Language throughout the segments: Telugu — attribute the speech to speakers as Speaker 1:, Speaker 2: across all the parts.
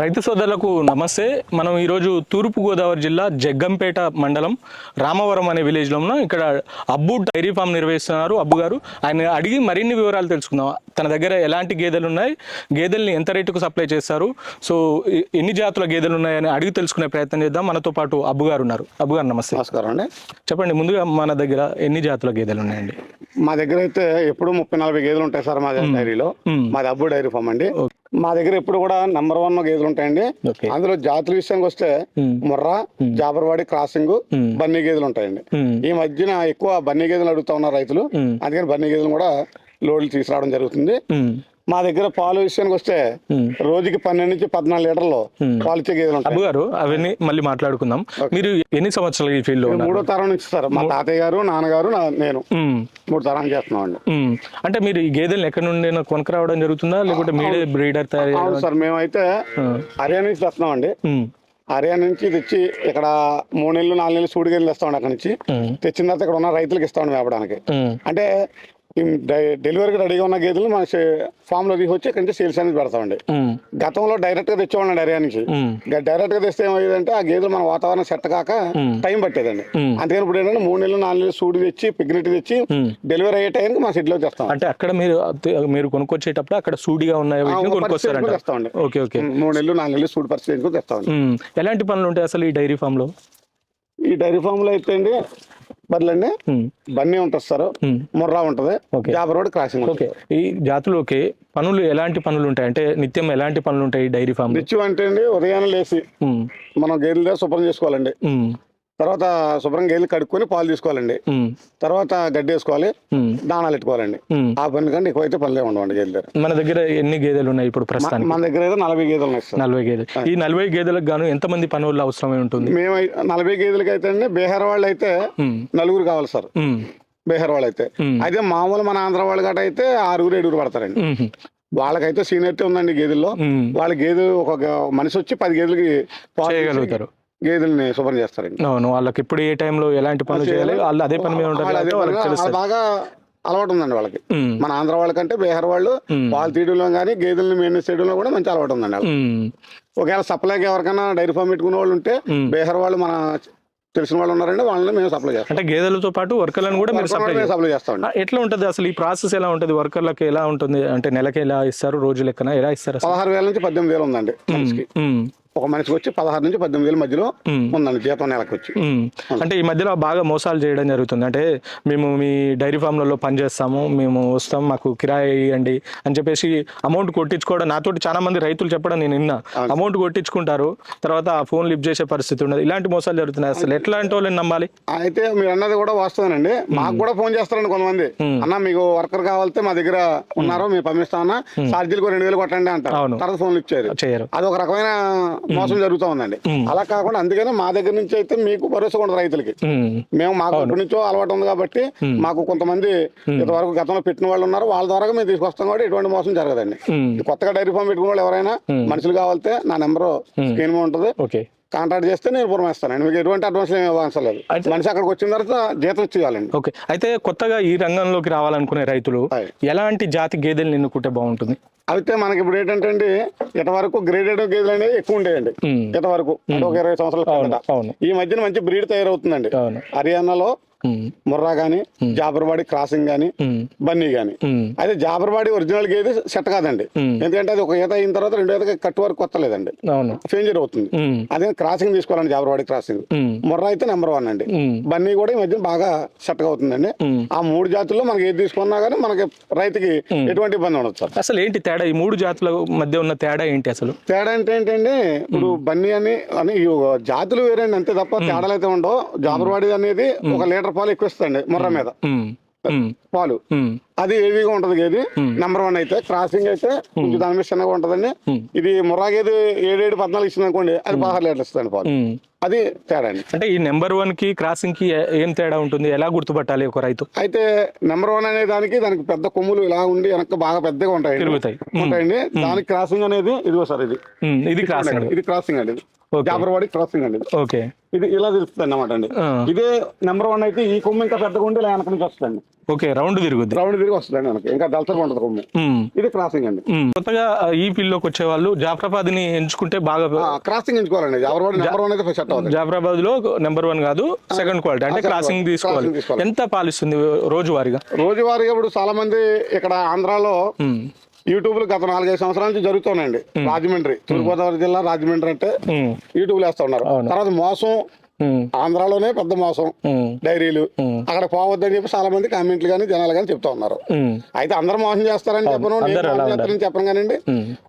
Speaker 1: రైతు సోదరులకు నమస్తే. మనం ఈరోజు తూర్పు గోదావరి జిల్లా జగ్గంపేట మండలం రామవరం అనే విలేజ్లో ఉన్నాం. ఇక్కడ అబ్బు డైరీ ఫామ్ నిర్వహిస్తున్నారు అబ్బు గారు. ఆయన అడిగి మరిన్ని వివరాలు తెలుసుకుందాం. తన దగ్గర ఎలాంటి గేదెలు ఉన్నాయి? గేదెల్ని ఎంత రేటుకు సప్లై చేస్తారు? సో ఎన్ని జాతుల గేదెలు ఉన్నాయని అడిగి తెలుసుకునే ప్రయత్నం చేద్దాం. మనతో పాటు అబ్బు గారు ఉన్నారు. అబ్బు గారు నమస్తే.
Speaker 2: నమస్కారం అండి.
Speaker 1: చెప్పండి ముందుగా మన దగ్గర ఎన్ని జాతుల గేదెలు ఉన్నాయండి?
Speaker 2: మా దగ్గర అయితే ఎప్పుడు ముప్పై నలభై గేదెలు ఉంటాయి సార్ మా డైరీలో. మాది అబ్బు డైరీ ఫామ్ అండి. మా దగ్గర ఎప్పుడు కూడా నంబర్ వన్ గేదెలు ఉంటాయండి అందులో జాతుల విషయానికి వస్తే. ముర్రా జాబర్వాడి క్రాసింగ్. బన్నీ గేదెలు ఉంటాయండి. ఈ మధ్యన ఎక్కువ బన్నీ గేదెలు అడుగుతా ఉన్నారు రైతులు. అందుకని బన్నీ గేదెలు కూడా లోడ్లు తీసుకురావడం జరుగుతుంది మా దగ్గర పాలు విషయానికి వస్తే. రోజుకి పన్నెండు నుంచి పద్నాలుగు లీటర్లు. పాలు ఇచ్చే గేదెలు ఉంటాయి.
Speaker 1: అబ్బు గారు అవన్నీ మళ్ళీ మాట్లాడుకుందాం. మీరు ఎన్ని సంవత్సరాలు ఈ
Speaker 2: ఇది
Speaker 1: ఉన్నారు?
Speaker 2: మూడో తరం నుంచి సార్. మా తాతయ్య గారు నాన్నగారు నేను. మూడు తరం చేస్తున్నాం అండి.
Speaker 1: అంటే మీరు ఈ గేదెలను ఎక్కడి నుండి కొనుక్క రావడం జరుగుతుందా? లేకుంటే మీరే బ్రీడర్ తయారు
Speaker 2: సార్. మేమైతే హర్యానా నుంచి తెస్తున్నాం అండి. హర్యానా నుంచి తెచ్చి ఇక్కడ మూడు నెలలు నాలుగు నెలలు సూడి గేదెలు తెస్తామండి అక్కడ నుంచి. తెచ్చిన తర్వాత ఇక్కడ ఉన్న రైతులకు ఇస్తామండి మేపడానికి.
Speaker 1: మ్మ్.
Speaker 2: అంటే డెలివరీకి రెడీగా ఉన్న గేదెలు మన ఫామ్లో తీసుకొచ్చి ఇక్కడ నుంచి సేల్స్ అనేది పెడతామండి. గతంలో డైరెక్ట్గా తెచ్చేవాళ్ళండి హర్యానా నుంచి. డైరెక్ట్గా తెస్తే ఏమయ్యేదంటే ఆ గేదెలు మన వాతావరణం సెట్ కాక. టైం పట్టేదండి. అందుకని ఇప్పుడు ఏంటంటే మూడు నెలలు నాలుగు నెలలు సూడి తెచ్చి పిగ్నెట్ తెచ్చి. డెలివరీ అయ్యే టైంకి మా షెడ్లో తెస్తాం
Speaker 1: అంటే అక్కడ మీరు మీరు కొనుక్కొచ్చేటప్పుడు అక్కడ సూడిగా ఉన్నాయి
Speaker 2: తెస్తామండి
Speaker 1: ఓకే ఓకే
Speaker 2: మూడు నెలలు నాలుగు నెలలు సూడి పరిస్థితి తెస్తామండి
Speaker 1: మ్మ్. ఎలాంటి పనులు ఉంటాయి అసలు ఈ డైరీ ఫామ్లో
Speaker 2: ఈ డైరీ ఫామ్లో అయితే అండి బర్రెలండి
Speaker 1: మ్మ్.
Speaker 2: బన్నీ ఉంటుంది సార్. ముర్రా ఉంటుంది. జాబర్ రోడ్ క్రాసింగ్
Speaker 1: ఓకే ఈ జాతులోకి పనులు ఎలాంటి పనులు ఉంటాయి అంటే నిత్యం ఎలాంటి పనులు ఉంటాయి డైరీ ఫామ్
Speaker 2: రిచ్ అంటే అండి ఉదయాన్నే లేచి. మనం గేదెల శుభ్రం చేసుకోవాలండి. తర్వాత శుభ్రం గేదెలు కడుక్కొని పాలు తీసుకోవాలండి. తర్వాత గడ్డి వేసుకోవాలి. దానాలు పెట్టుకోవాలండి. ఆ పని కంటే ఎక్కువైతే పనులే ఉండవండి గేదెల దగ్గర
Speaker 1: మన దగ్గర ఎన్ని గేదెలు ఉన్నాయి ఇప్పుడు ప్రస్తుతానికి
Speaker 2: మన దగ్గర అయితే నలభై గేదెలు ఉన్నాయి
Speaker 1: నలభై గేదెలు ఈ నలభై గేదెలకు గాను ఎంతమంది పనులు అవసరమై ఉంటుంది
Speaker 2: మేము నలభై గేదెలకి అయితే అండి బీహార్ వాళ్ళు అయితే. నలుగురు కావాలి సార్. బీహార్ వాళ్ళు అయితే. అయితే మామూలు మన ఆంధ్ర వాళ్ళు గట్ట అయితే ఆరుగురు ఏడుగురు పడతారండి. వాళ్ళకైతే సీనియర్టీ ఉందండి గేదెల్లో. వాళ్ళ గేదె ఒక మనిషి వచ్చి పది గేదెలకి పాలు
Speaker 1: చేయగలుగుతారు
Speaker 2: గేదెల్ని శుభ్రం చేస్తారండి.
Speaker 1: అవును వాళ్ళకి ఇప్పుడు ఏ టైంలో ఎలాంటి పనులు చేయాలి? వాళ్ళు అదే పని మీద ఉంటారు
Speaker 2: వాళ్ళు
Speaker 1: వాళ్ళకి తెలుస్తుంది.
Speaker 2: వాళ్ళు బాగా అలవాటు ఉందండి వాళ్ళకి.
Speaker 1: మ్మ్.
Speaker 2: మన ఆంధ్ర వాళ్ళకంటే బీహార్ వాళ్ళు
Speaker 1: మ్మ్.
Speaker 2: పాలు తీయడంలో కానీ గేదెలను మెయింటెనెన్స్ చేయడంలో కూడా మంచి అలవాటు ఉందండి
Speaker 1: మ్మ్.
Speaker 2: ఒకవేళ సప్లైకి ఎవరికైనా డైరీ ఫామ్ పెట్టుకునే వాళ్ళు ఉంటే. బీహార్ వాళ్ళు మన తెలిసిన వాళ్ళు ఉన్నారండి వాళ్ళని మేము సప్లై చేస్తాం.
Speaker 1: అంటే గేదెలతో పాటు వర్కర్లను కూడా మీరు సప్లై
Speaker 2: సప్లై చేస్తామండి
Speaker 1: ఎట్లా ఉంటుంది అసలు ఈ ప్రాసెస్ ఎలా ఉంటుంది? వర్కర్లకు ఎలా ఉంటుంది? అంటే నెలకి ఎలా ఇస్తారు? రోజు లెక్కన ఎలా ఇస్తారు
Speaker 2: పదహారు వేల నుంచి పద్దెనిమిది వేలు ఉందండి. ఒక మనిషికి వచ్చి పదహారు నుంచి పద్దెనిమిది వేల మధ్యలో. ఉందండి జీతం నెలకు వచ్చి.
Speaker 1: అంటే ఈ మధ్యలో బాగా మోసాలు చేయడం జరుగుతుంది. అంటే మేము మీ డైరీ ఫామ్లలో పని చేస్తాము మేము వస్తాం మాకు కిరాయి ఇవ్వండి అని చెప్పేసి అమౌంట్ కొట్టించుకోవడం నాతోటి చాలా మంది రైతులు చెప్పడం నేను విన్నా. అమౌంట్ కొట్టించుకుంటారు తర్వాత ఆ ఫోన్ లిఫ్ట్ చేసే పరిస్థితి ఉండదు. ఇలాంటి మోసాలు జరుగుతున్నాయి అసలు. ఎట్లాంటి వాళ్ళని నమ్మాలి?
Speaker 2: అయితే మీరు అన్నది కూడా వాస్తవేనండి మాకు కూడా ఫోన్ చేస్తారండి కొంతమంది. అన్న మీకు వర్కర్ కావాలంటే మా దగ్గర ఉన్నారు మేము. పంపిస్తామన్నా ఛార్జీలకు రెండు వేలు కొట్టండి అంటారు. తర్వాత ఫోన్లు ఇచ్చారు
Speaker 1: చేయరు.
Speaker 2: అది ఒక రకమైన మోసం జరుగుతూ ఉందండి. అలా కాకుండా అందుకనే మా దగ్గర నుంచి అయితే మీకు భరోసా ఉండదు రైతులకి.
Speaker 1: మ్మ్.
Speaker 2: మాకు ఎప్పటి నుంచో అలవాటు ఉంది కాబట్టి మాకు కొంతమంది ఇంతవరకు గతంలో పెట్టిన వాళ్ళు ఉన్నారు. వాళ్ళ ద్వారా మేము తీసుకొస్తాం కాబట్టి ఎటువంటి మోసం జరగదండి. కొత్తగా డైరీ ఫామ్ పెట్టుకున్న వాళ్ళు ఎవరైనా మనుషులు కావాలంటే నా నెంబర్ స్క్రీన్ ఉంటుంది.
Speaker 1: ఓకే
Speaker 2: కాంటాక్ట్ చేస్తే నేను పురమాయిస్తాను మీకు ఎటువంటి అడ్వాన్స్ ఏమి ఇవ్వాల్సిన లేదు.
Speaker 1: అయితే-
Speaker 2: మనిషి అక్కడికి వచ్చిన తర్వాత జీతం ఇచ్చేయాలండి.
Speaker 1: ఓకే. అయితే కొత్తగా ఈ రంగంలోకి రావాలనుకునే రైతులు. ఎలాంటి జాతి గేదెలు ఎన్నుకుంటే బాగుంటుంది?
Speaker 2: అయితే మనకి ఇప్పుడు ఏంటంటే అండి ఇట వరకు గ్రేడెడ్ గేదెలు అనేవి ఎక్కువ ఉండేయండి. ఇట వరకు ఒక ఇరవై సంవత్సరాల ఈ మధ్యన మంచి బ్రీడ్ తయారవుతుందండి. హర్యానాలో. ముర్రా గాని జాబర్వాడి క్రాసింగ్ గాని. బన్నీ గాని. అయితే జాబర్వాడి ఒరిజినల్ గేదె సెట్ కాదండి. ఎందుకంటే అది ఒక ఈత అయిన తర్వాత రెండు ఈత కట్టు వరకు కొత్తలేదండి ఫేంజర్ అవుతుంది. అదే క్రాసింగ్ తీసుకోవాలండి జాబర్వాడి క్రాసింగ్. ముర్రా అయితే నెంబర్ వన్ అండి. బన్నీ కూడా ఈ మధ్య బాగా సెట్ అవుతుందండి. ఆ మూడు జాతుల్లో మనకి ఏది తీసుకున్నా కానీ మనకి రైతుకి ఎటువంటి ఇబ్బంది ఉండదు
Speaker 1: అసలు ఏంటి తేడా? ఈ మూడు జాతుల మధ్య ఉన్న తేడా ఏంటి అసలు?
Speaker 2: తేడా అంటే ఏంటంటే ఇప్పుడు బన్నీ అని అని జాతులు వేరేండి అంతే తప్ప తేడాలు అయితే ఉండవు. జాబర్వాడి అనేది ఒక లీటర్ పాలు ఎక్కువ ఇస్తుంది ముర్ర మీద. పాలు. అది హెవీగా ఉంటది గేది. నెంబర్ వన్ అయితే క్రాసింగ్ అయితే కొంచెం దాని మీద చిన్నగా ఉంటదండి. ఇది ముర్రా గేది ఏడేడు పద్నాలుగు ఇస్తుంది అనుకోండి అది పదహారు లీటర్లు ఇస్తుంది పాలు. అది తేడా అండి.
Speaker 1: అంటే ఈ నెంబర్ వన్కి క్రాసింగ్కి ఏ- తేడా ఉంటుంది? ఎలా గుర్తుపట్టాలి ఒక రైతు?
Speaker 2: అయితే నెంబర్ వన్ అనే దానికి దానికి పెద్ద కొమ్ములు ఇలా ఉండి వెనక బాగా పెద్దగా ఉంటాయి
Speaker 1: తిరుగుతాయి.
Speaker 2: ఉంటాయండి. దానికి క్రాసింగ్ అనేది ఇదిగో సార్ ఇది.
Speaker 1: ఇది క్రాసింగ్
Speaker 2: ఇది క్రాసింగ్ అండి. జాబర్వాడి క్రాసింగ్ అండి.
Speaker 1: ఓకే.
Speaker 2: ఇది ఇలా తెలుస్తుంది అన్నమాట అండి. ఇదే నెంబర్ వన్ అయితే ఈ కొమ్ము ఇంకా పెద్దగా ఉండి ఇలా వెనక నుంచి వస్తుంది
Speaker 1: ఓకే. రౌండ్ తిరుగుద్ది.
Speaker 2: రౌండ్ తిరిగి వస్తుందండి మనకి ఇంకా దళసగా కొమ్ము.
Speaker 1: ఉమ్,
Speaker 2: ఇది క్రాసింగ్ అండి.
Speaker 1: కొత్తగా ఈ ఫీల్డ్లోకి వచ్చే వాళ్ళు జాఫరాబాద్ని ఎంచుకుంటే బాగా
Speaker 2: క్రాసింగ్ ఎంచుకోవాలండి. ఎవరు నెంబర్ వన్ అయితే సెట్ అవుతుంది
Speaker 1: జాఫరాబాద్లో నెంబర్ వన్ కాదు సెకండ్ క్వాలిటీ అంటే క్రాసింగ్. తీసుకోవాలి. ఎంత పాలిస్తుంది రోజువారీగా?
Speaker 2: రోజువారీగా ఇప్పుడు చాలా మంది ఇక్కడ ఆంధ్రాలో యూట్యూబ్లో గత నాలుగైదు సంవత్సరాల నుంచి జరుగుతున్నాయండి. రాజమండ్రి తూర్పుగోదావరి జిల్లా రాజమండ్రి అంటే యూట్యూబ్లో వేస్తా ఉన్నారు. తర్వాత మోసం ఆంధ్రాలోనే పెద్ద మోసం. డైరీలు. అక్కడ పోవద్దని చెప్పి చాలా మంది కామెంట్లు కానీ జనాలు కానీ చెప్తా ఉన్నారు. అయితే అందరూ మోసం చేస్తారని చెప్పను చేస్తారని చెప్పను కానండి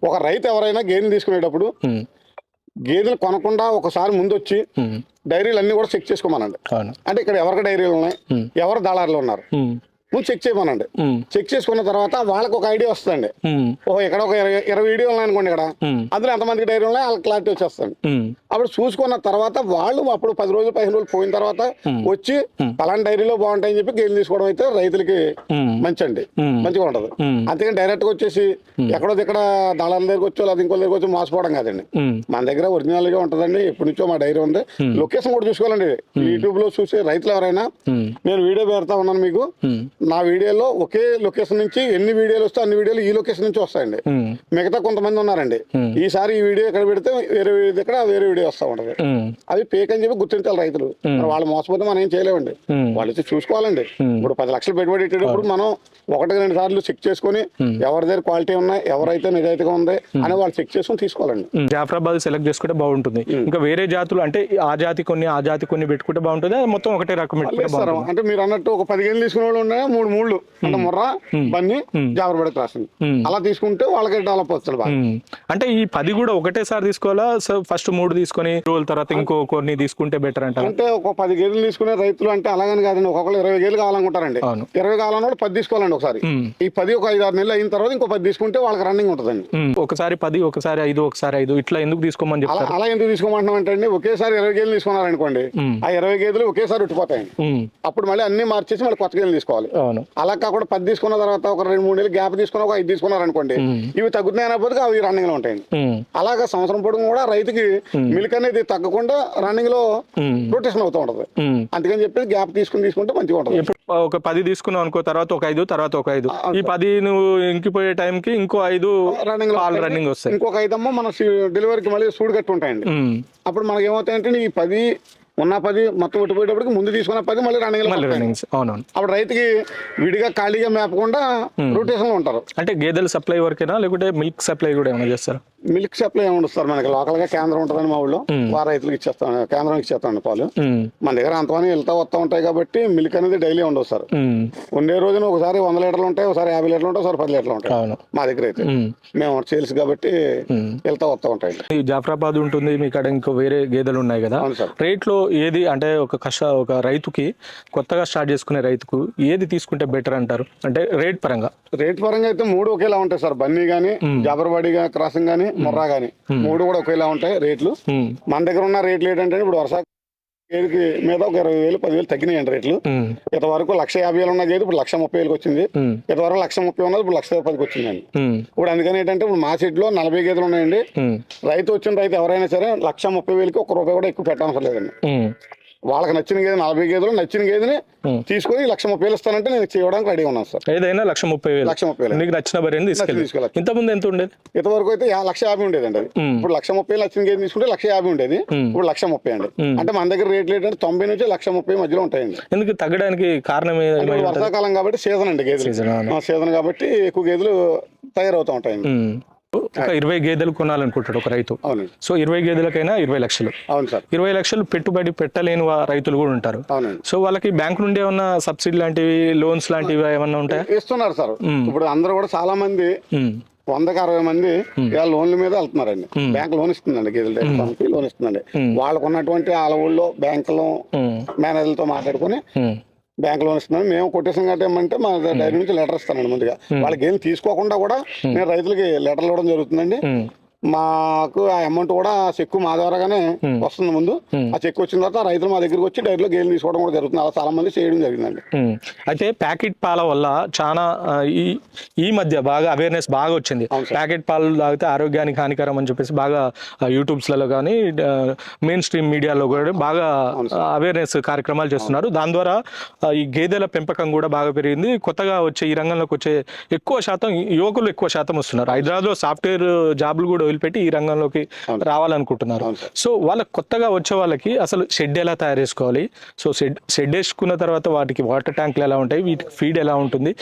Speaker 2: ఒక రైతు ఎవరైనా గేదెలు తీసుకునేటప్పుడు గేదెలు కొనకుండా ఒకసారి ముందు వచ్చి. డైరీలు అన్ని కూడా చెక్ చేసుకోమనండి. అంటే ఇక్కడ ఎవరికి డైరీలు ఉన్నాయి. ఎవరు దళారులు ఉన్నారు? ముందు చెక్ చేయమనండి. చెక్ చేసుకున్న తర్వాత వాళ్ళకి ఒక ఐడియా వస్తుందండి. ఓహో ఇక్కడ ఒక ఇరవై ఇరవై వీడియోలు ఉన్నాయనుకోండి ఇక్కడ.
Speaker 1: ఉమ్,
Speaker 2: అందులో ఎంతమందికి డైరీ ఉన్నాయి? వాళ్ళకి క్లారిటీ వచ్చేస్తుంది.
Speaker 1: ఉమ్,
Speaker 2: అప్పుడు చూసుకున్న తర్వాత వాళ్ళు అప్పుడు పది రోజులు పదిహేను రోజులు పోయిన తర్వాత వచ్చి పలానా డైరీలో బాగుంటాయని చెప్పి గేదెలు తీసుకోవడం అయితే రైతులకి మంచి అండి. మంచిగా ఉంటది.
Speaker 1: ఉమ్.
Speaker 2: అంతేగాని డైరెక్ట్గా వచ్చేసి ఎక్కడో ఇక్కడ దళాల దగ్గరకు వచ్చో లేదా ఇంకో దగ్గరకు వచ్చి మోసపోవడం కాదండి. మన దగ్గర ఒరిజినల్గా ఉంటదండి. ఎప్పటి నుంచో మా డైరీ ఉంది. లొకేషన్ కూడా చూసుకోవాలండి. యూట్యూబ్లో చూసి రైతులు ఎవరైనా నేను వీడియో పెడతా ఉన్నాను మీకు. నా వీడియోలో ఒకే లొకేషన్ నుంచి ఎన్ని వీడియోలు వస్తే అన్ని వీడియోలు ఈ లొకేషన్ నుంచి వస్తాయండి. మిగతా కొంతమంది ఉన్నారండి. ఈసారి ఈ వీడియో ఇక్కడ పెడితే వేరే వీడియో ఇక్కడ వేరే వీడియో వస్తా ఉంటది. అవి పేక్ అని చెప్పి గుర్తించాలి రైతులు. వాళ్ళు మోసపోతే మనం ఏం చేయలేమండి. వాళ్ళు వచ్చి చూసుకోవాలండి. ఇప్పుడు పది లక్షలు పెట్టుబడి పెట్టేటప్పుడు మనం ఒకటి రెండు సార్లు చెక్ చేసుకొని ఎవరి దగ్గర క్వాలిటీ ఉన్నాయి ఎవరైతే నిజాయితీగా ఉంది అని వాళ్ళు చెక్ చేసుకొని తీసుకోవాలండి.
Speaker 1: జాఫరాబాద్ సెలెక్ట్ చేసుకుంటే బాగుంటుంది. ఇంకా వేరే జాతులు అంటే ఆ జాతి కొన్ని ఆ జాతి కొన్ని పెట్టుకుంటే బాగుంటుంది. మొత్తం ఒకటే రకం
Speaker 2: అంటే మీరు అన్నట్టు ఒక పదిహేను తీసుకునే వాళ్ళు ఉన్నాయి మూడు మూడు అంటే ముర్రా బన్ని జాబర్బడి క్రాసింగ్
Speaker 1: ఉమ్.
Speaker 2: అలా తీసుకుంటే వాళ్ళకి డెవలప్ అవుతుంది బాగా.
Speaker 1: అంటే ఈ పది కూడా ఒకటేసారి తీసుకోవాలా? సో ఫస్ట్ మూడు తీసుకొని రోజుల తర్వాత ఇంకో కొన్ని తీసుకుంటే బెటర్ అంటారా?
Speaker 2: అంటే ఒక పది గేదెలు తీసుకునే రైతులు అంటే అలాగని కాదండి ఒక్కొక్కరు ఇరవై గేదెలు కావాలనుకుంటారండి. ఇరవై కావాలన్నోడు పది తీసుకోవాలండి ఒకసారి. ఈ పది ఒక ఐదు ఆరు నెలలు అయిన తర్వాత ఇంకో పది తీసుకుంటే వాళ్ళకి రన్నింగ్ ఉంటుందండి.
Speaker 1: ఒకసారి పది ఒకసారి ఐదు ఒకసారి ఐదు. ఇట్లా ఎందుకు తీసుకోమని
Speaker 2: అలా
Speaker 1: చెప్తారు?
Speaker 2: అలా ఎందుకు తీసుకోమంటున్నాం అంటే అండి ఒకేసారి ఇరవై గేదెలు తీసుకున్నారనుకోండి. ఆ ఇరవై గేదెలు ఒకేసారి ఉట్టిపోతాయండి. అప్పుడు మళ్ళీ అన్ని మార్చేసి మళ్ళీ కొత్త గేదెలు తీసుకోవాలి.
Speaker 1: అవును
Speaker 2: అలా కాకుండా పది తీసుకున్న తర్వాత ఒక రెండు మూడు నెలలు గ్యాప్ తీసుకున్న ఒక ఐదు తీసుకున్నారనుకోండి ఇవి తగ్గుతున్నాయి అనకపోతే అవి రన్నింగ్లో ఉంటాయండి
Speaker 1: ఉమ్.
Speaker 2: అలాగా సంవత్సరం పొడుగు కూడా రైతుకి మిల్క్ అనేది తగ్గకుండా
Speaker 1: రన్నింగ్లో.
Speaker 2: రొటేషన్ అవుతూ ఉంటది. అందుకని చెప్పి గ్యాప్ తీసుకుని తీసుకుంటే మంచిగా ఉంటుంది
Speaker 1: ఒక పది తీసుకున్నావు అనుకో తర్వాత ఒక ఐదు తర్వాత ఒక ఐదు ఈ పది నువ్వు ఇంకిపోయే టైంకి ఇంకో ఐదు
Speaker 2: రన్నింగ్ ఉంటాయి.
Speaker 1: రన్నింగ్ వస్తాయి
Speaker 2: ఇంకొక ఐదమ్మ మన డెలివరీకి మళ్ళీ సూడు కట్టి ఉంటాయండి. అప్పుడు మనకి ఏమవుతాయంటే ఈ పది ఉన్న పది మొత్తం ఉట్టిపోయేటప్పటికి ముందు తీసుకున్న పది మళ్ళీ రన్నింగ్
Speaker 1: అవునవును.
Speaker 2: అప్పుడు రైతుకి విడిగా ఖాళీగా మేపకుండా రొటేషన్లో ఉంటారు.
Speaker 1: అంటే గేదెల సప్లై వరకేనా? లేకుంటే మిల్క్ సప్లై కూడా ఏమైనా చేస్తారా?
Speaker 2: మిల్క్ సప్లై ఏమి ఉండదు సార్ మనకి. లోకల్గా కేంద్రం ఉంటుందని మా ఊళ్ళో వారు రైతులకు ఇచ్చేస్తాం కేంద్రానికి ఇచ్చేస్తాం పాలు. మన దగ్గర అంతమని వెళ్తా వస్తూ ఉంటాయి కాబట్టి మిల్క్ అనేది డైలీ ఉండదు సార్. ఉండే రోజున ఒకసారి వంద లీటర్లు ఉంటాయి ఒకసారి యాభై లీటర్లు ఉంటాయి ఒకసారి పది లీటర్లు ఉంటాయి. మా దగ్గర అయితే. మేము. సేల్స్ కాబట్టి వెళ్తా వస్తూ ఉంటాయి.
Speaker 1: ఈ జాఫరాబాద్ ఉంటుంది మీ కాడ ఇంకో వేరే గేదెలు ఉన్నాయి కదా.
Speaker 2: అవును సార్.
Speaker 1: రేట్లో ఏది అంటే ఒక కష్ట ఒక రైతుకి కొత్తగా స్టార్ట్ చేసుకునే రైతుకు ఏది తీసుకుంటే బెటర్ అంటారు? అంటే రేట్ పరంగా.
Speaker 2: రేట్ పరంగా అయితే మూడు ఒకేలా ఉంటాయి సార్. బన్నీ గానీ జాబర్బాడి క్రాసింగ్ గానీ మొర్రా గానీ మూడు కూడా ఒకేలా ఉంటాయి రేట్లు. మన దగ్గర ఉన్న రేట్లు ఏంటంటే ఇప్పుడు వర్ష గేదెకి మీద ఒక ఇరవై వేలు పదివేలు తగ్గినాయండి రేట్లు. ఇంతవరకు లక్ష యాభై వేలు ఉన్న గేదె ఇప్పుడు లక్ష ముప్పై వేలకు వచ్చింది. ఇంతవరకు లక్ష ముప్పై ఉన్నది ఇప్పుడు లక్ష పదికి వచ్చిందండి. ఇప్పుడు అందుకని ఏంటంటే ఇప్పుడు మా సెట్లో నలభై గేదెలు ఉన్నాయండి. రైతు వచ్చిన రైతు ఎవరైనా సరే లక్ష ముప్పై వేలకి ఒక రూపాయి కూడా ఎక్కువ పెట్టనవసరం లేదండి. వాళ్ళకి నచ్చిన గేదె నలభై గేదెలు నచ్చిన గేదెని. తీసుకొని లక్ష ముప్పై వేలు ఇస్తానంటే నేను చేయడానికి రెడీ ఉన్నాను సార్
Speaker 1: ఏదైనా లక్ష ముప్పై వేలు
Speaker 2: లక్ష ముప్పై వేలు
Speaker 1: నీకు నచ్చిన బరిని తీసుకెళ్ళి
Speaker 2: తీసుకెళ్ళచ్చు.
Speaker 1: ఇంతకుముందు ఎంత ఉండేది
Speaker 2: ఇంతవరకు అయితే లక్ష యాభై అది
Speaker 1: Hmm.
Speaker 2: ఇప్పుడు లక్ష ముప్పై నచ్చిన గేదె తీసుకుంటే లక్ష యాభై ఉండేది. ఇప్పుడు లక్ష ముప్పై అండి అంటే మన దగ్గర రేట్లు ఏంటంటే తొంభై నుంచి లక్ష ముప్పై మధ్యలో ఉంటాయండి
Speaker 1: ఎందుకు తగ్గడానికి కారణం?
Speaker 2: వర్షాకాలం కాబట్టి సీజన్ అండి గేదెలు. సీజన్ కాబట్టి ఎక్కువ గేదెలు తయారవుతూ ఉంటాయండి.
Speaker 1: ఒక ఇరవై గేదెలు కొనాలనుకుంటాడు ఒక రైతు. సో ఇరవై గేదెలకైనా ఇరవై లక్షలు.
Speaker 2: అవును సార్.
Speaker 1: ఇరవై లక్షలు పెట్టుబడి పెట్టలేని రైతులు కూడా ఉంటారు.
Speaker 2: అవునండి
Speaker 1: సో వాళ్ళకి బ్యాంక్ నుండి ఏమన్నా సబ్సిడీ లాంటివి లోన్స్ లాంటివి ఏమన్నా ఉంటాయా?
Speaker 2: ఇస్తున్నారు సార్. ఇప్పుడు అందరూ కూడా చాలా మంది. వందకి అరవై మంది ఇలా లోన్ల మీద వెళ్తున్నారండి. బ్యాంక్ లోన్ ఇస్తుందండి గేదెల దగ్గర లోన్ ఇస్తుందండి. వాళ్ళకు ఉన్నటువంటి వాళ్ళ ఊళ్ళో బ్యాంకులో. మేనేజర్లతో మాట్లాడుకుని. బ్యాంక్ లోన్ ఇస్తున్నాను మేము కొటేషన్ కట్టేయమంటే మా డైరీ నుంచి లెటర్ ఇస్తానండి ముందుగా. వాళ్ళకి ఏం తీసుకోకుండా కూడా నేను రైతులకి లెటర్లు ఇవ్వడం జరుగుతుందండి. మాకు ఆ అమౌంట్ కూడా చెక్కు మా ద్వారాగానే వస్తుంది ముందు. ఆ చెక్ వచ్చిన తర్వాత రైతులు మా దగ్గరికి వచ్చి డైరీలో గేలు తీసుకోవడం కూడా జరుగుతుంది. అలా చాలా మంది చేయడం జరిగిందండి.
Speaker 1: అయితే ప్యాకెట్ పాల వల్ల చాలా ఈ ఈ మధ్య బాగా అవేర్నెస్ బాగా వచ్చింది. ప్యాకెట్ పాలు తాగితే ఆరోగ్యానికి హానికరం అని చెప్పేసి బాగా ఆ, యూట్యూబ్స్లలో కానీ మెయిన్ స్ట్రీమ్ మీడియాలో కూడా బాగా అవేర్నెస్ కార్యక్రమాలు చేస్తున్నారు. దాని ద్వారా ఈ గేదెల పెంపకం కూడా బాగా పెరిగింది. కొత్తగా వచ్చే ఈ రంగంలోకి వచ్చే ఎక్కువ శాతం యువకులు ఎక్కువ శాతం వస్తున్నారు. హైదరాబాద్లో సాఫ్ట్వేర్ జాబులు కూడా వదిలిపెట్టి ఈ రంగంలోకి రావాలనుకుంటున్నారు. సో వాళ్ళకి కొత్తగా వచ్చే వాళ్ళకి అసలు షెడ్ ఎలా తయారు చేసుకోవాలి? సో షెడ్ షెడ్ వేసుకున్న తర్వాత వాటికి వాటర్ ట్యాంకులు ఎలా ఉంటాయి? వీటికి ఫీడ్ ఎలా ఉంటుంది?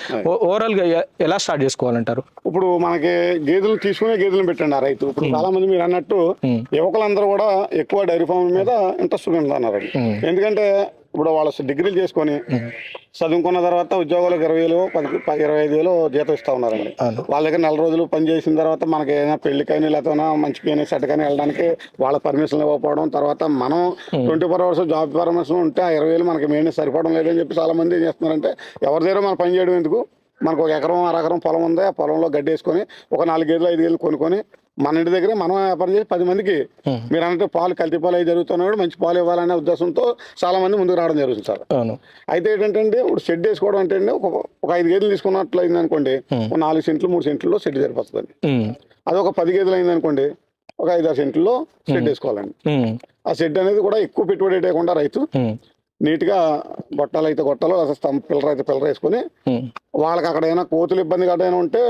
Speaker 1: ఓవరాల్గా ఎలా స్టార్ట్ చేసుకోవాలంటారు?
Speaker 2: ఇప్పుడు మనకి గేదెలు తీసుకునే గేదెలు పెట్టండి ఆ రైతు. ఇప్పుడు చాలా మంది మీరు అన్నట్టు యువకులందరూ కూడా ఎక్కువ డైరీ ఫామ్ మీద ఇంట్రెస్ట్ ఉన్నారు ఎందుకంటే ఇప్పుడు వాళ్ళు డిగ్రీలు చేసుకొని చదువుకున్న తర్వాత ఉద్యోగాలకు ఇరవై వేలు ఇరవై ఐదు వేలు జీతం ఇస్తా ఉన్నారండి. వాళ్ళ దగ్గర నెల రోజులు పని చేసిన తర్వాత మనకి ఏదైనా పెళ్ళికైనా లేకపోతే కానీ సెట్ కానీ వెళ్ళడానికి వాళ్ళ పర్మిషన్ ఇవ్వకపోవడం తర్వాత మనం twenty four hours job permission ఉంటే ఆ ఇరవై వేలు మనకి మెయిన్ సరిపోవడం లేదని చెప్పి చాలా మంది ఏం చేస్తున్నారంటే ఎవరి దగ్గర మనం పని చేయడం ఎందుకు? మనకు ఒక ఎకరం అరెకరం పొలం ఉంది ఆ పొలంలో గడ్డి వేసుకొని ఒక నాలుగు గేదెలు ఐదు గేదెలు కొనుక్కొని మన ఇంటి దగ్గర మనం వ్యాపారం చేసి పది మందికి మీరు అన్నట్టు పాలు కల్తీ పాలు అవి జరుగుతున్నాయి మంచి పాలు ఇవ్వాలనే ఉద్దేశంతో చాలా మంది ముందుకు రావడం జరుగుతుంది సార్. అయితే ఏంటంటే ఇప్పుడు షెడ్ వేసుకోవడం అంటే అండి ఒక ఒక ఐదు గేదెలు తీసుకున్నట్లు అయింది అనుకోండి ఒక నాలుగు సెంట్లు మూడు సెంట్లలో షెడ్ సరిపోతుంది. అది ఒక పది గేదెలు అయింది అనుకోండి ఒక ఐదు ఆరు సెంట్లలో షెడ్ వేసుకోవాలండి. ఆ షెడ్ అనేది కూడా ఎక్కువ పెట్టుబడి పెట్టకుండా రైతు
Speaker 1: ఉమ్.
Speaker 2: నీట్గా గొట్టాలు అయితే గొట్టాలు అసలు స్తంభ పిల్లర అయితే పిల్లర వేసుకొని. వాళ్ళకి అక్కడ ఏమైనా కోతులు ఇబ్బంది గట్రా ఉంటే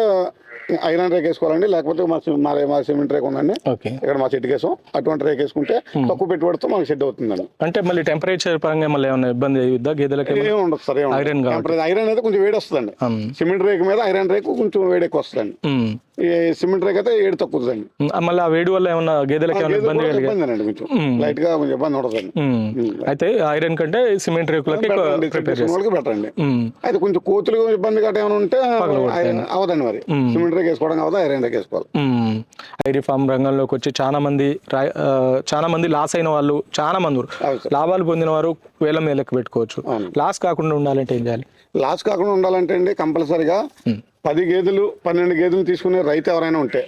Speaker 2: ఐరన్ రేక్ వేసుకోవాలండి. లేకపోతే మా మా సిమెంట్ రేక్ ఉందండి. ఇక్కడ మా చెట్టు కేసం. అటువంటి రేక్ వేసుకుంటే తక్కువ పెట్టుబడితో మనకి షెడ్ అవుతుందండి.
Speaker 1: అంటే మళ్ళీ టెంపరేచర్ పరంగా మళ్ళీ ఏమైనా ఇబ్బంది అయ్యిద్దా గేదెలకి ఏమైనా?
Speaker 2: ఉండదు సార్ ఉండదు.
Speaker 1: ఐరన్
Speaker 2: ఐరన్ అయితే కొంచెం వేడి వస్తుందండి. సిమెంట్ రేక్ మీద ఐరన్ రేక్ కొంచెం వేడి ఎక్కువ వస్తుందండి. సిమెంట్ రేక్ అయితే ఏడు తక్కువ.
Speaker 1: మళ్ళీ ఆ వేడి వల్ల ఏమన్నా గేదెలకి ఏమైనా ఇబ్బంది
Speaker 2: కొంచెం. లైట్గా కొంచెం ఇబ్బంది ఉండదండి.
Speaker 1: అయితే ఐరన్ కంటే సిమెంట్ రేకులకి ఉమ్.
Speaker 2: అయితే కొంచెం కోతులు ఇబ్బంది గట్రా ఏమైనా ఉంటే ఐరన్ అవదండి మరి. సిమెంట్ రేక్ వేసుకోవడం అవదా ఐరన్ రేక్ వేసుకోవాలి.
Speaker 1: డైరీ ఫామ్ రంగంలోకి వచ్చి చాలా మంది చాలా మంది లాస్ అయిన వాళ్ళు చాలా మంది. లాభాలు పొందిన వారు వేల మేలకు పెట్టుకోవచ్చు. లాస్ కాకుండా ఉండాలంటే ఏం చేయాలి?
Speaker 2: లాస్ కాకుండా ఉండాలంటే అండి కంపల్సరిగా పది గేదెలు పన్నెండు గేదెలు తీసుకునే రైతు ఎవరైనా ఉంటే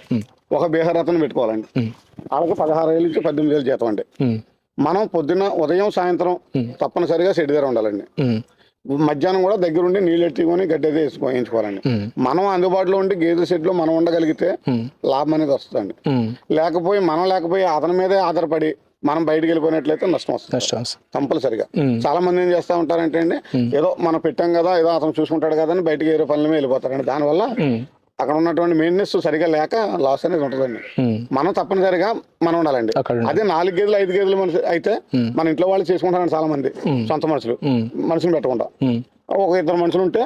Speaker 2: ఒక బీహార్ అతను పెట్టుకోవాలండి వాళ్ళకి పదహారు వేలు నుంచి పద్దెనిమిది వేలు జీతం అండి. మనం పొద్దున్న ఉదయం సాయంత్రం తప్పనిసరిగా షెడ్ దగ్గర ఉండాలండి. మధ్యాహ్నం కూడా దగ్గరుండి నీళ్ళు ఎట్టుకొని గడ్డి అయితే వేసుకో వేయించుకోవాలండి. మనం అందుబాటులో ఉండి గేదె షెడ్లో మనం ఉండగలిగితే లాభం అనేది వస్తుందండి. లేకపోయి మనం లేకపోయి అతని మీదే ఆధారపడి మనం బయటికి వెళ్ళిపోయినట్లయితే నష్టం వస్తుంది. కంపల్సరిగా. చాలా మంది ఏం చేస్తా ఉంటారంటే అండి ఏదో మనం పెట్టాం కదా ఏదో అతను చూసుకుంటాడు కదా అని బయటికి వేరే పనుల మీద వెళ్ళిపోతారండి. దానివల్ల. అక్కడ ఉన్నటువంటి మెయింటెనెన్స్ సరిగా లేక లాస్ అనేది ఉంటుందండి. మనం తప్పనిసరిగా మనం ఉండాలండి. అదే నాలుగు గేదెలు ఐదు గేదెలు మనిషి అయితే మన ఇంట్లో వాళ్ళు చేసుకుంటారండి చాలా మంది సొంత మనుషులు. మనుషులు పెట్టకుండా. ఒక ఇద్దరు మనుషులు ఉంటే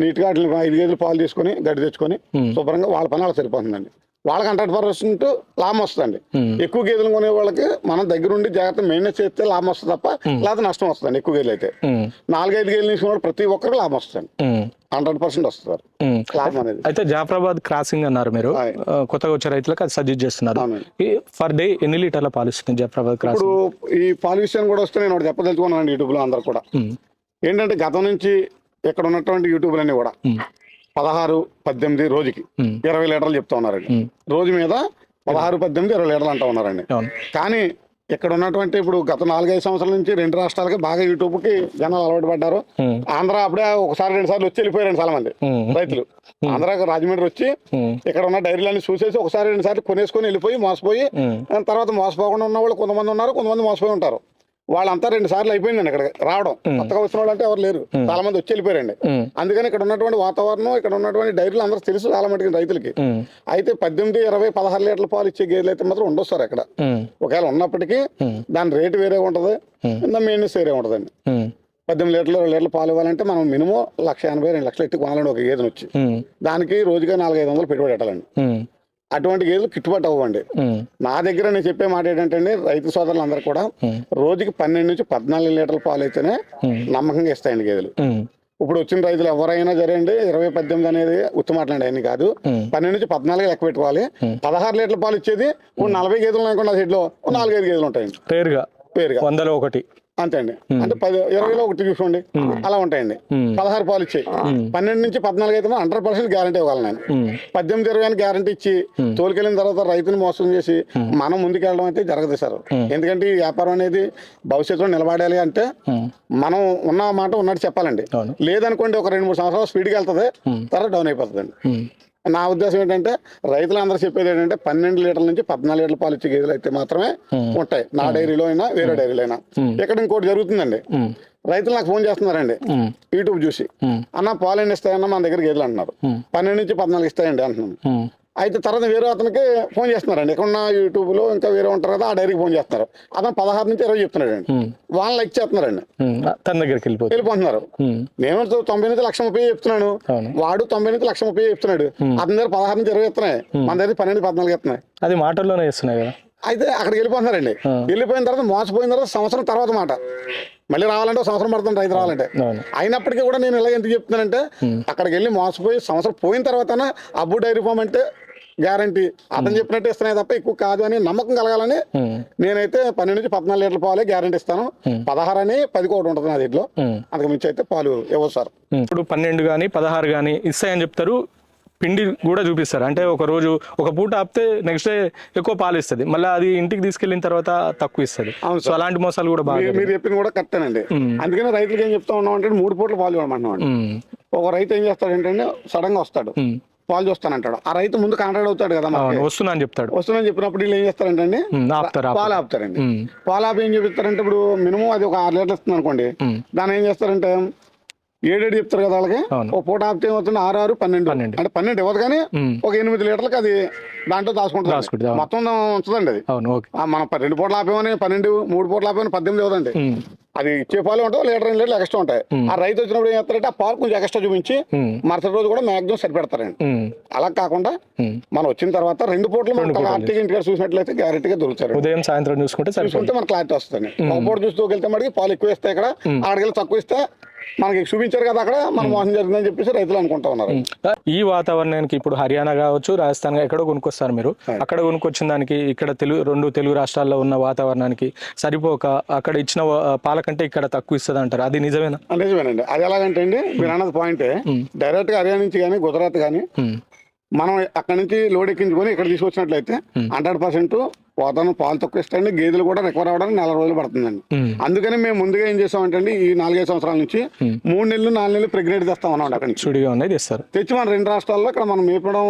Speaker 2: నీట్గా వాటిని ఐదు గేదెలు పాలు తీసుకొని గడ్డి తెచ్చుకొని శుభ్రంగా వాళ్ళ పని వాళ్ళకి సరిపోతుందండి. వాళ్ళకి హండ్రెడ్ పర్సెంట్ లాభం వస్తుందండి. ఎక్కువ గేదెలు కొనే వాళ్ళకి మనం దగ్గరుండి జాగ్రత్త మెయింటెనెన్స్ చేస్తే లాభం వస్తుంది తప్ప లేకపోతే నష్టం వస్తుందండి ఎక్కువ గేదెలు అయితే. నాలుగైదు గేదెలు తీసుకున్న ప్రతి ఒక్కరికి లాభం వస్తుంది. హండ్రెడ్ పర్సెంట్ వస్తుంది. లాభం అనేది.
Speaker 1: అయితే జాఫరాబాద్ క్రాసింగ్ అన్నారు మీరు. కొత్తగా వచ్చే రైతులకు అది సజెస్ట్ చేస్తున్నారు. ఫర్ డే ఎన్ని లీటర్ల పాలు ఇస్తుంది జాఫరాబాద్
Speaker 2: ఇప్పుడు
Speaker 1: క్రాసింగ్?
Speaker 2: ఈ పాలు విషయం కూడా వస్తే నేను చెప్పదలుచుకున్నాను యూట్యూబ్లో అందరు కూడా. ఏంటంటే గతం నుంచి ఇక్కడ ఉన్నటువంటి యూట్యూబ్లన్నీ కూడా. పదహారు పద్దెనిమిది రోజుకి. ఇరవై లీటర్లు చెప్తా ఉన్నారండి. రోజు మీద పదహారు పద్దెనిమిది ఇరవై లీటర్లు అంటా ఉన్నారండి కానీ ఇక్కడ ఉన్నటువంటి ఇప్పుడు గత నాలుగైదు సంవత్సరాల నుంచి రెండు రాష్ట్రాలకి బాగా యూట్యూబ్కి జనాలు అలవాటు పడ్డారు. ఆంధ్ర అప్పుడే ఒకసారి రెండు సార్లు వచ్చి వెళ్ళిపోయారు చాలా మంది. రైతులు ఆంధ్రాకి రాజమండ్రి వచ్చి. ఇక్కడ ఉన్న డైరీలన్నీ చూసేసి ఒకసారి రెండు సార్లు కొనేసుకొని వెళ్ళిపోయి మోసపోయి తర్వాత మోసపోకుండా ఉన్న వాళ్ళు కొంతమంది ఉన్నారు కొంతమంది మోసపోయి ఉంటారు వాళ్ళంతా రెండు సార్లు అయిపోయిందండి ఇక్కడ రావడం. కొత్తగా వచ్చిన వాళ్ళు అంటే ఎవరు లేరు. చాలా మంది వచ్చి వెళ్ళిపోయారండి. అందుకని ఇక్కడ ఉన్నటువంటి వాతావరణం ఇక్కడ ఉన్నటువంటి డైరీలు అందరూ తెలుసు చాలా మటుకు రైతులకి. అయితే పద్దెనిమిది ఇరవై పదహారు లీటర్ల పాలు ఇచ్చే గేదెలు అయితే మాత్రం ఉండవు సార్ ఇక్కడ. ఒకవేళ ఉన్నప్పటికీ దాని రేటు వేరే ఉంటుంది. దాని మెయింటెనెన్స్ వేరే ఉంటుందండి. పద్దెనిమిది లీటర్లు ఇరవై లీటర్ల పాలు ఇవ్వాలంటే మనం మినిమం లక్ష ఎనభై రెండు లక్షలు ఎత్తి కొనాలండి ఒక గేదెను వచ్చి. దానికి రోజుగా నాలుగైదు వందలు పెట్టుబడి పెట్టాలండి. అటువంటి గేదెలు గిట్టుబాటు అవ్వండి. నా దగ్గర నేను చెప్పే మాట ఏంటంటే రైతు సోదరులు అందరూ కూడా రోజుకి పన్నెండు నుంచి పద్నాలుగు లీటర్ల పాలు అయితేనే నమ్మకంగా ఇస్తాయండి గేదెలు. ఇప్పుడు వచ్చిన రైతులు ఎవరైనా సరేండి ఇరవై పద్దెనిమిది అనేది ఉత్తు మాట్లాడే అన్ని కాదు. పన్నెండు నుంచి పద్నాలుగు లెక్క పెట్టుకోవాలి. పదహారు లీటర్ల పాలు ఇచ్చేది నలభై గేదెలు అనుకోండి ఆ సైడ్లో ఓ నాలుగైదు గేదెలు ఉంటాయండి.
Speaker 1: రేరుగా
Speaker 2: పేరుగా.
Speaker 1: వందలో ఒకటి.
Speaker 2: అంతే అండి. అంటే పది ఇరవైలో ఒకటి చూసుకోండి. అలా ఉంటాయండి. పదహారు పాలు ఇచ్చాయి. పన్నెండు నుంచి పద్నాలుగు అయితే హండ్రెడ్ పర్సెంట్ గ్యారంటీ ఇవ్వాలి నేను. పద్దెనిమిది ఇరవై అని గ్యారంటీ ఇచ్చి తోలుకెళ్ళిన తర్వాత రైతుని మోసం చేసి మనం ముందుకెళ్ళడం అయితే జరగదు సార్. ఎందుకంటే ఈ వ్యాపారం అనేది భవిష్యత్తులో నిలబడాలి అంటే మనం ఉన్న మాట ఉన్నట్టు చెప్పాలండి. లేదనుకోండి ఒక రెండు మూడు సంవత్సరాలు స్పీడ్కి వెళ్తుంది తర్వాత డౌన్ అయిపోతుందండి.
Speaker 1: ఉమ్.
Speaker 2: నా ఉద్దేశం ఏంటంటే రైతులందరూ చెప్పేది ఏంటంటే పన్నెండు లీటర్ల నుంచి పద్నాలుగు లీటర్ల పాలు ఇచ్చే గేదెలు అయితే మాత్రమే ఉంటాయి. నా డైరీలో అయినా వేరే డైరీలో అయినా ఇక్కడ ఇంకోటి జరుగుతుందండి. రైతులు నాకు ఫోన్ చేస్తున్నారండి. యూట్యూబ్ చూసి. అన్న పాలు ఎన్ని ఇస్తాయన్న మన దగ్గర గేదెలు అంటున్నారు. పన్నెండు నుంచి పద్నాలుగు ఇస్తాయండి అంటున్నాను. అయితే తర్వాత వేరే అతనికి ఫోన్ చేస్తున్నారండి. ఇక్కడ యూట్యూబ్లో ఇంకా వేరే ఉంటారు కదా ఆ డైరీకి ఫోన్ చేస్తున్నారు అతను పదహారు నుంచి ఇరవై చెప్తున్నాడండి.
Speaker 1: ఉమ్.
Speaker 2: వాళ్ళు లైక్ చేస్తున్నారండి.
Speaker 1: తన దగ్గరికి
Speaker 2: వెళ్ళిపోతున్నారు. నేను తొంభై నుంచి లక్ష ముప్పై చెప్తున్నాను. వాడు తొంభై నుంచి లక్ష ముప్పై చెప్తున్నాడు. అతని దగ్గర పదహారు నుంచి ఇరవై ఇస్తున్నాయి మన దగ్గర పన్నెండు పద్నాలుగు ఇస్తున్నాయి
Speaker 1: అది మాటల్లోనే చేస్తున్నాయి కదా.
Speaker 2: అయితే అక్కడికి వెళ్ళిపోతున్నారండి. వెళ్ళిపోయిన తర్వాత మోసపోయిన తర్వాత సంవత్సరం తర్వాత మాట. మళ్ళీ రావాలంటే సంవత్సరం పడుతుంది రైతు రావాలంటే. అయినప్పటికీ కూడా నేను ఇలా ఎందుకు చెప్తున్నానంటే అక్కడికి వెళ్ళి మోసపోయి సంవత్సరం పోయిన తర్వాత అబ్బు డైరీ ఫామ్ అంటే గ్యారంటీ. అతను చెప్పినట్టు ఇస్తున్నాయి తప్ప ఎక్కువ కాదు అని నమ్మకం కలగాలని. నేనైతే పన్నెండు నుంచి పద్నాలుగు లీటర్ల పాలే గ్యారంటీ ఇస్తాను. పదహారు అని పది కోటి ఉంటుంది నా దీంట్లో. అంతకు మించి అయితే పాలు ఇవ్వదు సార్.
Speaker 1: ఇప్పుడు పన్నెండు కానీ పదహారు కానీ ఇస్తాయని చెప్తారు. పిండి కూడా చూపిస్తారు. అంటే ఒక రోజు ఒక పూట ఆపితే నెక్స్ట్ డే ఎక్కువ పాలు ఇస్తుంది. మళ్ళీ అది ఇంటికి తీసుకెళ్ళిన తర్వాత తక్కువ ఇస్తుంది.
Speaker 2: అవును
Speaker 1: సో అలాంటి మోసాలు కూడా బాగా
Speaker 2: మీరు- చెప్పింది కూడా కరెక్టేనండి. అందుకని రైతులకు ఏం చెప్తా ఉన్నాం అంటే మూడు పూటలు పాలు ఇవ్వమంటున్నాం అండి. ఒక రైతు ఏం చేస్తాడు ఏంటంటే సడన్గా వస్తాడు. పాలు చూస్తానంటాడు ఆ రైతు ముందు కాంట్రాక్ట్ అవుతాడు కదా
Speaker 1: వస్తున్నా అని చెప్తాడు
Speaker 2: వస్తుందని చెప్పినప్పుడు వీళ్ళు ఏం చేస్తారంటే అండి
Speaker 1: ఉమ్. ఆపుతారు ఆపుతారు.
Speaker 2: పాలు ఆపుతారండి. పాలు ఆపి ఏం చెప్తారంటే ఇప్పుడు మినిమం అది ఒక ఆరు లీటర్లు ఇస్తుంది అనుకోండి. దాన్ని ఏం చేస్తారంటే ఏడేడు చెప్తారు కదా వాళ్ళకి
Speaker 1: అవును.
Speaker 2: ఒక పూట ఆపితే ఏమవుతుంది ఆరు ఆరు పన్నెండు
Speaker 1: పన్నెండు.
Speaker 2: అంటే పన్నెండు ఇవ్వదు కానీ. ఒక ఎనిమిది లీటర్లకి అది దాంట్లో దాచుకుంటుంది
Speaker 1: అవును.
Speaker 2: మొత్తం ఉంటుందండి అది
Speaker 1: అవును ఓకే
Speaker 2: ఆ, మనం రెండు పూటలు ఆపేమని పన్నెండు మూడు పూటలు ఆపేమని పద్దెనిమిది ఇవ్వదండి. అది ఇచ్చే పాలు ఉంటాయి లీటర్ రెండు లీటర్లు ఎక్స్ట్రా ఉంటాయి ఆ రైతు వచ్చినప్పుడు ఏం చేస్తారంటే ఆ పాలు కొంచెం ఎక్స్ట్రా చూపించి. మరుసటి రోజు కూడా మాక్సిమం సరిపెడతారండి. అలా కాకుండా. మనం వచ్చిన తర్వాత రెండు పూటలు మనం క్లారిటీగా ఇంటికి చూసినట్లయితే గ్యారెంటీగా దొరుకుతారు
Speaker 1: ఉదయం సాయంత్రం చూసుకుంటే సరిపోతుంది
Speaker 2: చూసుకుంటే మనకు క్లారిటీ వస్తుంది ఒక పూట చూస్తూ వెళ్తే మనకి పాలు ఎక్కువ ఇస్తాయి ఇక్కడ అక్కడికి వెళ్ళి తక్కువ ఇస్తే మనకి చూపించారు కదా అక్కడ మనం మోసం జరిగిందని చెప్పేసి రైతులు అనుకుంటా ఉన్నారు.
Speaker 1: ఈ వాతావరణానికి ఇప్పుడు హర్యానా కావచ్చు రాజస్థాన్ గా- ఎక్కడో కొనుక్కొస్తారు మీరు. అక్కడ కొనుక్కొచ్చిన దానికి ఇక్కడ తెలుగు రెండు తెలుగు రాష్ట్రాల్లో ఉన్న వాతావరణానికి సరిపోక అక్కడ ఇచ్చిన వా- పాల కంటే ఇక్కడ తక్కువ ఇస్తుంది అంటారు. అది నిజమేనా?
Speaker 2: నిజమేనండి. అది ఎలాగంటే అండి మీరు అన్నది పాయింటే డైరెక్ట్గా హర్యానా నుంచి కానీ గుజరాత్ కానీ. మనం అక్కడ నుంచి లోడ్ ఎక్కించుకొని ఇక్కడ తీసుకొచ్చినట్లయితే హండ్రెడ్ పర్సెంట్ వాతావరణం పాలు తక్కువ ఇస్తాయండి గేదెలు కూడా రికవర్ అవ్వడానికి నెల రోజులు పడుతుందండి. అందుకని మేము ముందుగా ఏం చేసామంటే ఈ నాలుగైదు సంవత్సరాల నుంచి మూడు నెలలు నాలుగు నెలలు ప్రెగ్నెంట్ తెస్తాం అన్నమాట అక్కడి
Speaker 1: సుడిగా ఉన్నాయి తెస్తారు.
Speaker 2: తెచ్చి మన రెండు రాష్ట్రాల్లో ఇక్కడ మనం మేపడం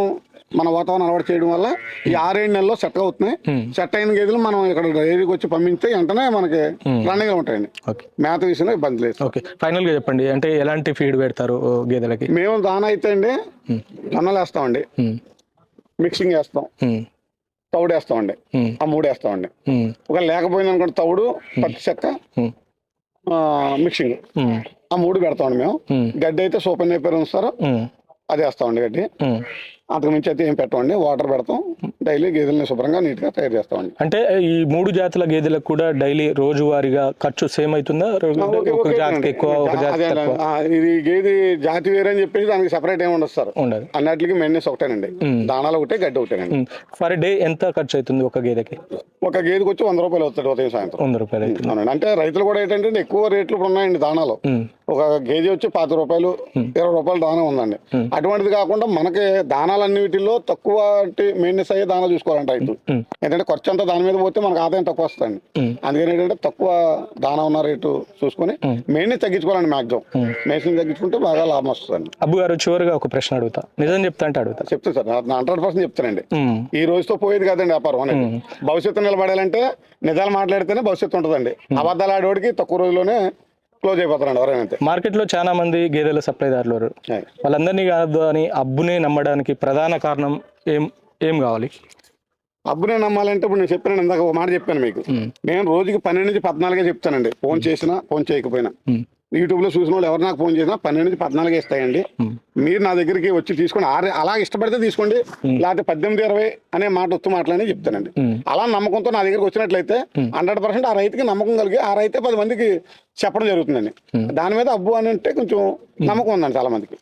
Speaker 2: మన వాతావరణం అలవాటు చేయడం వల్ల ఈ ఆరేడు నెలల్లో సెట్ అవుతున్నాయి. సెట్ అయిన గేదెలు మనం ఇక్కడ డైరీకి వచ్చి పంపిస్తే వెంటనే మనకి రన్నింగ్ ఉంటాయండి. మేత విషయంలో ఇబ్బంది లేదు.
Speaker 1: ఓకే. ఫైనల్గా చెప్పండి అంటే ఎలాంటి ఫీడ్ పెడతారు గేదెలకి?
Speaker 2: మేము దాన అయితే అండి జొన్నలు వేస్తామండి. మిక్సింగ్ వేస్తాం తౌడు వేస్తామండి. ఆ మూడు వేస్తామండి
Speaker 1: ఉమ్.
Speaker 2: ఒక లేకపోయింది అనుకోండి తౌడు పత్తి చెక్క మిక్సింగ్. ఆ మూడు పెడతామండి మేము. గడ్డి అయితే సూపర్ నేపర్ ఉంచుతారు. అది వేస్తామండి గడ్డి. అంతకు మించి అయితే ఏం పెట్టమండి. వాటర్ పెడతాం. డైలీ గేదెల్ని శుభ్రంగా నీట్గా తయారు చేస్తామండి.
Speaker 1: అంటే ఈ మూడు జాతుల గేదెలకు కూడా డైలీ రోజువారీగా ఖర్చు సేమ్ అవుతుందా? ఒక జాతికి. ఎక్కువ ఒక. తక్కువ.
Speaker 2: ఆ, ఇది గేది జాతి వేరే అని చెప్పేసి దానికి సెపరేట్ ఏమి ఉండదు సార్.
Speaker 1: ఉండదు.
Speaker 2: అన్నిటికి మెయిన్నెస్ ఒకటేనండి. దానాలు ఒకటే గడ్డి ఒకటేనండి.
Speaker 1: పర్ డే ఎంత ఖర్చు అవుతుంది ఒక గేదెకి?
Speaker 2: ఒక గేదెకి వచ్చి వంద రూపాయలు అవుతాడు ఉదయం సాయంత్రం.
Speaker 1: వంద రూపాయలు అవుతుంది.
Speaker 2: అంటే రైతులు కూడా ఏంటంటే ఎక్కువ రేట్లు ఉన్నాయండి దానాలు. ఒక కేజీ వచ్చి పాతి రూపాయలు ఇరవై రూపాయలు దానా ఉందండి. అటువంటిది కాకుండా మనకి దానాలన్నిటిలో తక్కువ మెయింటెనెన్స్ అయ్యే దానా చూసుకోవాలంట రైతు. ఎందుకంటే ఖర్చు అంతా దాని మీద పోతే మనకు ఆదాయం తక్కువ వస్తుంది. అందుకని ఏంటంటే తక్కువ దానా ఉన్న రేటు చూసుకొని మెయింటెనెన్స్ తగ్గించుకోవాలండి మాక్సిమం మెయింటెనెన్స్ తగ్గించుకుంటే బాగా లాభం వస్తుందండి
Speaker 1: అబ్బు గారు చివరిగా ఒక ప్రశ్న అడుగుతా. నిజం చెప్తా అంటే అడుగుతా.
Speaker 2: చెప్తే సార్ హండ్రెడ్ పర్సెంట్ చెప్తానండి. ఈ రోజుతో పోయేది కదండి వ్యాపారం అనేది. భవిష్యత్తు నిలబడాలంటే నిజాలు మాట్లాడితేనే భవిష్యత్తు ఉంటుందండి. అబద్ధాలు ఆడేవాడికి తక్కువ రోజుల్లోనే క్లోజ్ అయిపోతారండి ఎవరైనా అంతే.
Speaker 1: మార్కెట్లో చాలా మంది గేదెల సప్లైదారులు. వాళ్ళందరినీ కాదు అని అబ్బునే నమ్మడానికి ప్రధాన కారణం ఏం ఏం కావాలి?
Speaker 2: అబ్బునే నమ్మాలంటే ఇప్పుడు నేను చెప్పాను ఇందాక ఒక మాట చెప్పాను మీకు. నేను రోజుకి పన్నెండు నుంచి పద్నాలుగే చెప్తానండి. ఫోన్ చేసినా ఫోన్ చేయకపోయినా. యూట్యూబ్లో చూసిన వాళ్ళు ఎవరు నాకు ఫోన్ చేసినా పన్నెండు నుంచి పద్నాలుగు ఇస్తాయండి. మీరు నా దగ్గరికి వచ్చి తీసుకొని ఆరు అలా ఇష్టపడితే తీసుకోండి. లేకపోతే పద్దెనిమిది ఇరవై అనే మాట వస్తూ మాటలని చెప్తానండి. అలా నమ్మకంతో నా దగ్గరికి వచ్చినట్లయితే హండ్రెడ్ పర్సెంట్ ఆ రైతుకి నమ్మకం కలిగి ఆ రైతే పది మందికి చెప్పడం జరుగుతుందండి. దాని మీద అబ్బు అని అంటే కొంచెం నమ్మకం ఉందండి చాలా మందికి.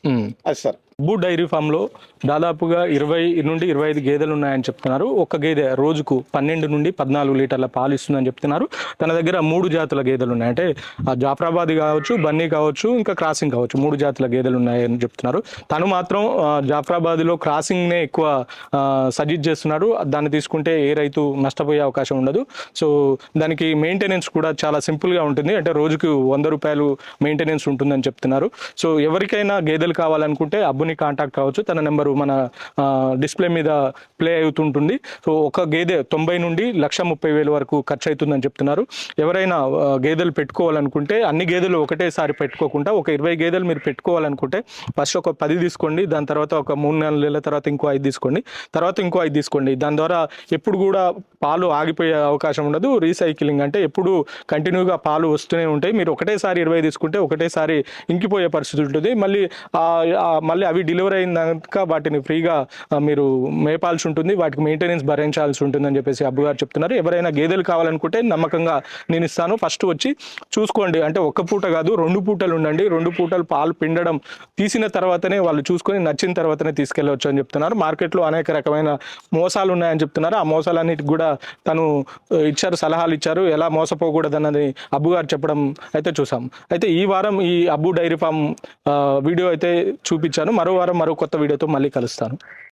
Speaker 2: అది సార్.
Speaker 1: అబ్బు డైరీ ఫామ్లో దాదాపుగా ఇరవై నుండి ఇరవై ఐదు గేదెలు ఉన్నాయని చెప్తున్నారు. ఒక గేదె రోజుకు పన్నెండు నుండి పద్నాలుగు లీటర్ల పాలు ఇస్తుందని చెప్తున్నారు. తన దగ్గర మూడు జాతుల గేదెలు ఉన్నాయి. అంటే ఆ జాఫరాబాద్ కావచ్చు బన్నీ కావచ్చు ఇంకా క్రాసింగ్ కావచ్చు మూడు జాతుల గేదెలు ఉన్నాయని చెప్తున్నారు. తను మాత్రం ఆ, జాఫరాబాద్లో క్రాసింగ్నే ఎక్కువ సజెస్ట్ చేస్తున్నారు. దాన్ని తీసుకుంటే ఏ రైతు నష్టపోయే అవకాశం ఉండదు. సో దానికి మెయింటెనెన్స్ కూడా చాలా సింపుల్గా ఉంటుంది. అంటే రోజుకు వంద రూపాయలు మెయింటెనెన్స్ ఉంటుందని చెప్తున్నారు. సో ఎవరికైనా గేదెలు కావాలనుకుంటే అబ్బుని కాంటాక్ట్ కావచ్చు. తన నెంబరు మన డిస్ప్లే మీద ప్లే అవుతుంటుంది. సో ఒక గేదె తొంభై నుండి లక్ష ముప్పై వేలు వరకు ఖర్చు అవుతుందని చెప్తున్నారు. ఎవరైనా గేదెలు పెట్టుకోవాలనుకుంటే అన్ని గేదెలు ఒకటేసారి పెట్టుకోకుండా ఒక ఇరవై గేదెలు మీరు పెట్టుకోవాలనుకుంటే ఫస్ట్ ఒక పది తీసుకోండి. దాని తర్వాత ఒక మూడు నాలుగు నెలల తర్వాత ఇంకో ఐదు తీసుకోండి. తర్వాత ఇంకో ఐదు తీసుకోండి. దాని ద్వారా ఎప్పుడు కూడా పాలు ఆగిపోయే అవకాశం ఉండదు. రీసైక్లింగ్ అంటే ఎప్పుడు కంటిన్యూగా పాలు వస్తూనే ఉంటాయి. మీరు ఒకటేసారి ఇరవై తీసుకుంటే ఒకటేసారి ఇంకిపోయే పరిస్థితి ఉంటుంది. మళ్ళీ మళ్ళీ అవి డెలివరీ అయినాక వాటిని ఫ్రీగా మీరు మేపాల్సి ఉంటుంది. వాటికి మెయింటెనెన్స్ భరించాల్సి ఉంటుందని చెప్పేసి అబ్బు గారు చెప్తున్నారు. ఎవరైనా గేదెలు కావాలనుకుంటే నమ్మకంగా నేను ఇస్తాను. ఫస్ట్ వచ్చి చూసుకోండి. అంటే ఒక్క పూట కాదు రెండు పూటలు ఉండండి. రెండు పూటలు పాలు పిండడం తీసిన తర్వాతనే వాళ్ళు చూసుకొని నచ్చిన తర్వాతనే తీసుకెళ్ళవచ్చు అని చెప్తున్నారు. మార్కెట్లో అనేక రకమైన మోసాలు ఉన్నాయని చెప్తున్నారు. ఆ మోసాలన్నిటికి కూడా తను ఇచ్చారు సలహాలు ఇచ్చారు. ఎలా మోసపోకూడదన్నది అబ్బు గారు చెప్పడం అయితే చూసాం. అయితే ఈ వారం ఈ అబ్బు డైరీ ఫామ్ ఆ, వీడియో అయితే చూపించాను. మరో వారం మరో కొత్త వీడియోతో మళ్ళీ కలుస్తాను.